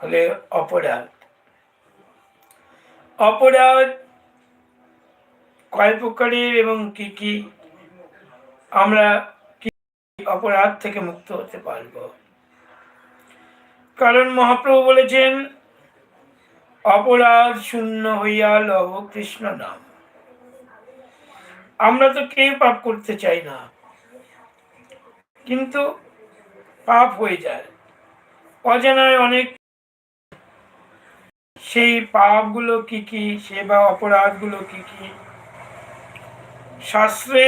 হলে অপরাধ। অপরাধ কয় প্রকারের এবং কি কি আমরা কি অপরাধ থেকে মুক্ত হতে পারব? কারণ মহাপ্রভু বলেছেন, অপরাধ শূন্য হইয়া লব কৃষ্ণ নাম। আমরা তো কেউ পাপ করতে চাই না, কিন্তু পাপ হয়ে যায়। অজানায় অনেক সেই পাপগুলো কি কি, সে বা অপরাধগুলো কি কি? শাস্ত্রে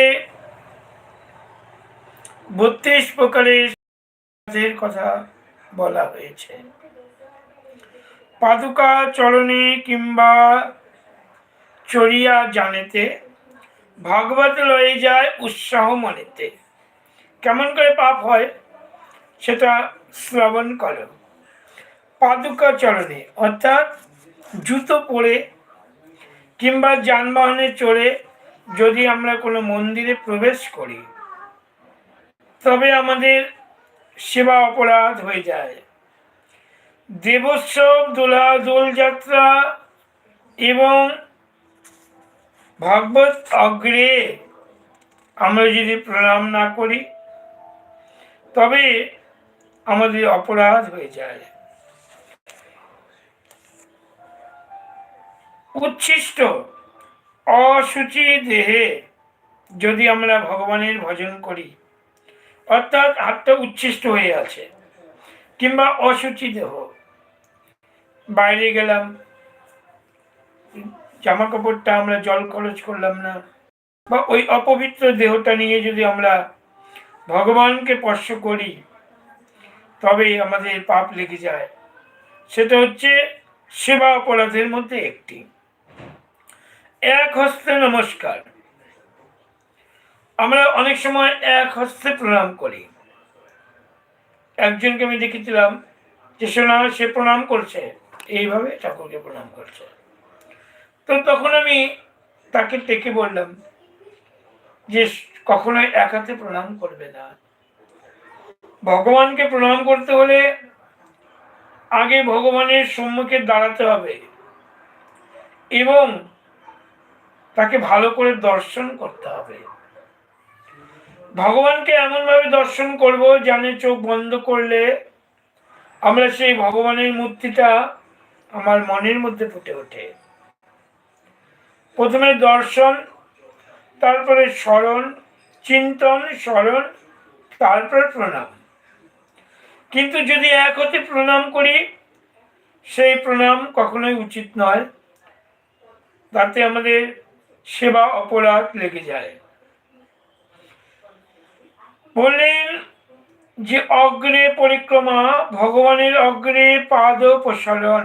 বত্রিশ প্রকারের কথা বলা হয়েছে। পাদুকা চরণে কিংবা চড়িয়া জানেতে, ভাগবত লয়ে যায় উৎসাহ মনেতে। কেমন করে পাপ হয় সেটা শ্রবণ করো। পাদুকা চরণে, অর্থাৎ জুতো পরে কিংবা যানবাহনে চড়ে যদি আমরা কোনো মন্দিরে প্রবেশ করি, তবে আমাদের সেবা অপরাধ হয়ে যায়। দেবোৎসব দোলা দোলযাত্রা এবং ভাগবত অগ্রে আমরা যদি প্রণাম না করি, তবে আমাদের অপরাধ হয়ে যায়। উচ্ছিষ্ট অসুচি দেহে যদি আমরা ভগবানের ভজন করি, অর্থাৎ হাতটা উচ্ছিষ্ট হয়ে আছে, কিংবা অসুচি দেহ। বাইরে গেলাম জামা কাপড়টা আমরা জল খরচ করলাম না, বা ওই অপবিত্র দেহটা নিয়ে যদি আমরা ভগবানকে স্পর্শ করি, তবে আমাদের পাপ লেগে যায়। সেটা হচ্ছে সেবা অপরাধের মধ্যে একটি। এক হস্তে নমস্কার। আমরা অনেক সময় এক হস্তে প্রণাম করি। একজনকে আমি দেখেছিলাম যে সোনা সে প্রণাম করছে, এইভাবে ঠাকুরকে প্রণাম করছে। তো তখন আমি তাকে ডেকে বললাম যে কখনো এক হাতে প্রণাম করবে না। ভগবানকে প্রণাম করতে হলে আগে ভগবানের সম্মুখে দাঁড়াতে হবে। এবং তাকে ভালো করে দর্শন করতে হবে। ভগবানকে এমনভাবে দর্শন করব জানে চোখ বন্ধ করলে আমরা সেই ভগবানের মূর্তিটা আমার মনের মধ্যে ফুটে ওঠে। প্রথমে দর্শন, তারপরে স্মরণ, চিন্তন, স্মরণ, তারপরে প্রণাম। কিন্তু যদি এক হতে প্রণাম করি, সেই প্রণাম কখনোই উচিত নয়। তাতে আমাদের সেবা অপরাধ লেগে যায়। বললেন যে অগ্রে পরিক্রমা, ভগবানের অগ্রে পাদ প্রসারণ।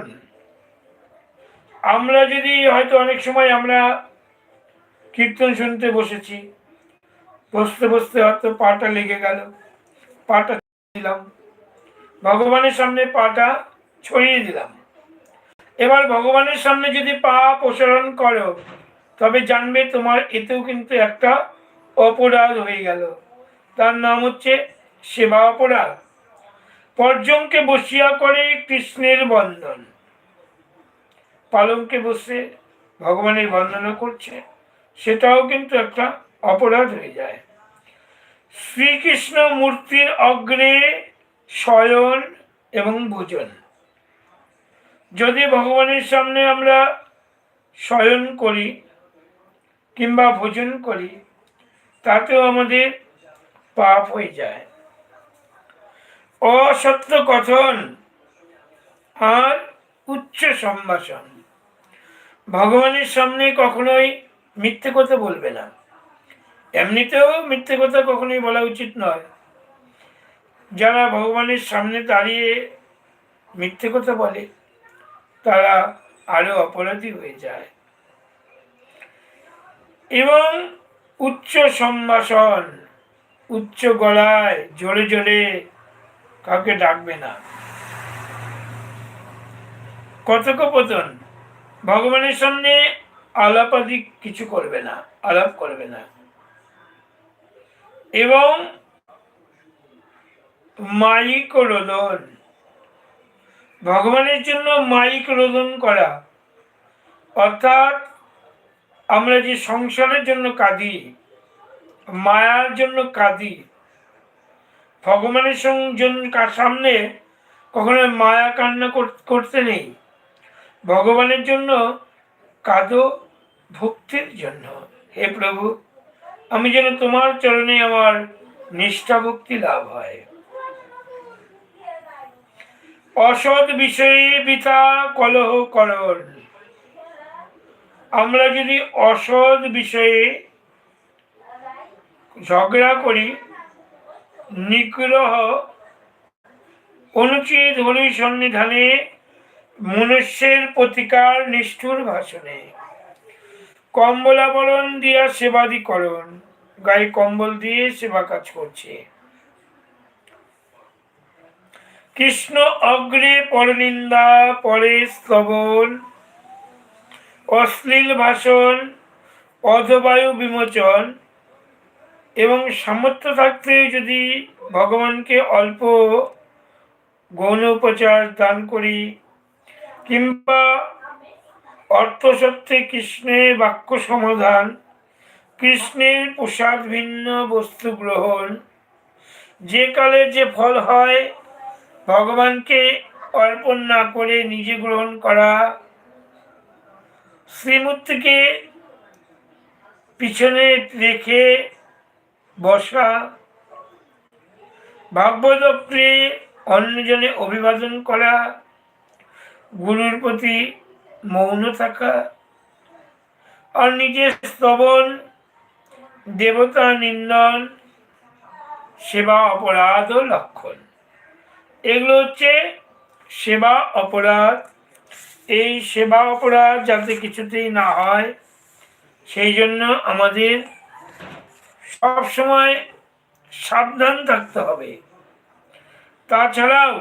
আমরা যদি হয়তো অনেক সময় আমরা কীর্তন শুনতে বসেছি, বসতে বসতে হয়তো পাটা লেগে গেল, পাটা দিলাম, ভগবানের সামনে পাটা ছড়িয়ে দিলাম। এবার ভগবানের সামনে যদি পা প্রসারণ করো তবে জানবে তোমার এতেও কিন্তু একটা অপরাধ হয়ে গেল। তার নাম হচ্ছে সেবা অপরাধ। পর্যমকে বসিয়া করে কৃষ্ণের বন্ধন পালঙ্কে বসে ভগবানের বন্দনা করছে, সেটাও কিন্তু একটা অপরাধ হয়ে যায়। শ্রীকৃষ্ণ মূর্তির অগ্রে শয়ন এবং ভোজন। যদি ভগবানের সামনে আমরা শয়ন করি কিংবা ভোজন করি, তাতেও আমাদের পাপ হয়ে যায়। অসত্য কথন আর উচ্চ সম্ভাষণ। ভগবানের সামনে কখনোই মিথ্যে কথা বলবে না। এমনিতেও মিথ্যে কথা কখনোই বলা উচিত নয়। যারা ভগবানের সামনে দাঁড়িয়ে মিথ্যে কথা বলে, তারা আরও অপরাধী হয়ে যায়। এবং উচ্চ সম্ভাষণ, উচ্চ গলায় জোরে জোরে কাউকে ডাকবে না। কথোপকথন, ভগবানের সামনে আলাপাদি কিছু করবে না, আলাপ করবে না। এবং মাইক রোদন, ভগবানের জন্য মাইক রোদন করা, অর্থাৎ আমরা যে সংসারের জন্য কাঁদি, মায়ার জন্য কাঁদি, ভগবানের সং- জন- কার সামনে কখনো মায়া কান্না কর- করতে নেই, ভগবানের জন্য কাঁদো ভক্তির জন্য। হে প্রভু, আমি যেন তোমার চরণে আমার নিষ্ঠা ভক্তি লাভ হয়। অসৎ বিষয়ে পিতা কলহ করণ। আমরা যদি অসৎ বিষয়ে ঝগড়া করি, নিগ্রহ অনুচিত হলি সন্নিধানে মনুষ্যের প্রতিকার নিষ্ঠুর ভাষণে। কম্বলাবরণ দিয়া সেবাদিকরণ, গায়ে কম্বল দিয়ে সেবা কাজ করছে। কৃষ্ণ অগ্রে পরনিন্দা, পরে স্তবন অশ্লীল ভাষণ অধবায়ু বিমোচন এবং সামর্থ্য থাকতে যদি ভগবানকে অল্প গৌণ উপচার দান করি কিংবা অর্থসত্ত্বে কৃষ্ণের বাক্য সমাধান, কৃষ্ণের প্রসাদ ভিন্ন বস্তু গ্রহণ, যে কালে যে ফল হয়, ভগবানকে অর্পণ না করে নিজে গ্রহণ করা শ্রীমূর্তিকে পিছনে রেখে বসা ভাগবতকে অন্যজনে অভিবাদন করা, গুরুর প্রতি মৌন থাকা, আর নিজের স্তবন, দেবতা নিন্দন, সেবা অপরাধ ও লক্ষণ। এগুলো হচ্ছে সেবা অপরাধ। এই সেবা অপরাধ যাতে কিছুতেই না হয়, সেই জন্য আমাদের সব সময় সাবধান থাকতে হবে। তাছাড়াও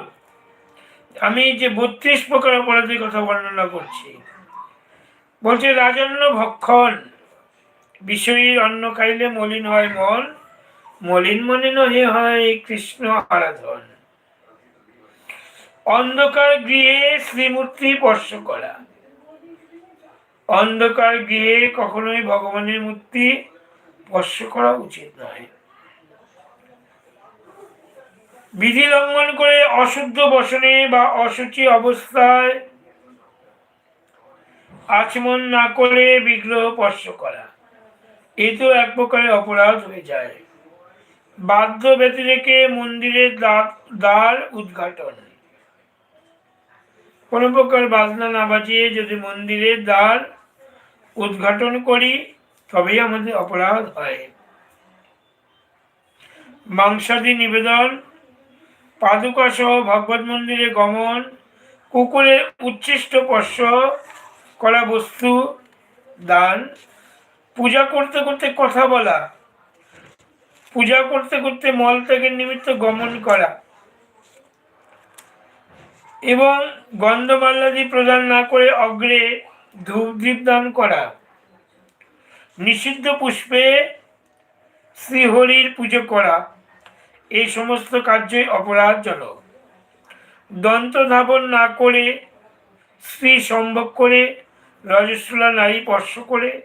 আমি যে বত্রিশ প্রকার অপরাধের কথা বর্ণনা করছি, বলছে রাজন্য ভক্ষণ বিষয়ীর অন্ন খাইলে মলিন হয় মন মলিন মনে নহে হয় কৃষ্ণ আরাধন। অন্ধকার গৃহে শ্রীমূর্তি স্পর্শ করা। অন্ধকার গৃহে কখনোই ভগবানের মূর্তি স্পর্শ করা উচিত নয়। বিধি লঙ্ঘন করে অশুদ্ধ বসনে বা অসুচি অবস্থায় আচমন না করে বিগ্রহ স্পর্শ করা। এ তো এক প্রকারের অপরাধ হয়ে যায়। বাধ্য ব্যতিরেকে মন্দিরের দ্বার উদ্ঘাটন। কোনো প্রকার বাজনা না বাজিয়ে যদি মন্দিরের দ্বার উদ্ঘাটন করি, তবেই আমাদের অপরাধ হয়। মাংসাদি নিবেদন পাদুকা সহ ভগবত মন্দিরে গমন, কুকুরের উচ্ছিষ্ট স্পর্শ করা বস্তু দান। পূজা করতে করতে কথা বলা, পূজা করতে করতে মল ত্যাগের নিমিত্ত গমন করা। এবং গন্ধমাল্লাদি প্রদান না করে অগ্রে ধূপ দ্বীপ দান করা। নিষিদ্ধ পুষ্পে শ্রীহরির পুজো করা এই সমস্ত কার্যই অপরাধজনক। দন্ত ধাবন না করে স্ত্রী সম্ভব করে, রজস্বলা নারী স্পর্শ করে,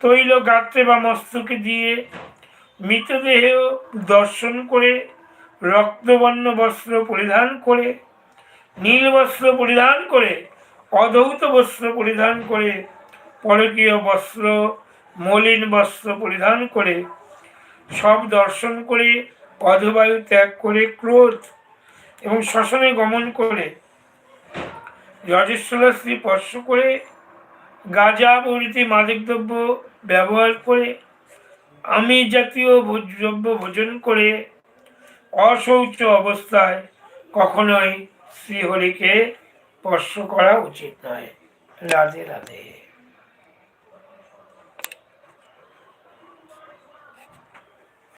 তৈল গাত্রে বা মস্তকে দিয়ে মৃতদেহ দর্শন করে, রক্তবর্ণ বস্ত্র পরিধান করে নীল বস্ত্র পরিধান করে অধৌত বস্ত্র পরিধান করে পরকীয় বস্ত্র, মলিন বস্ত্র পরিধান করে, সব দর্শন করে অধবায়ু ত্যাগ করে ক্রোধ এবং শ্মশানে গমন করে রজস্বলা স্ত্রী স্পর্শ করে, গাঁজা প্রভৃতি মাদক দ্রব্য ব্যবহার করে, আমি জাতীয় দ্রব্য ভোজন করে, অশৌচ অবস্থায় কখনোই শ্রীহরিকে স্পর্শ করা উচিত নয়। রাধে রাধে।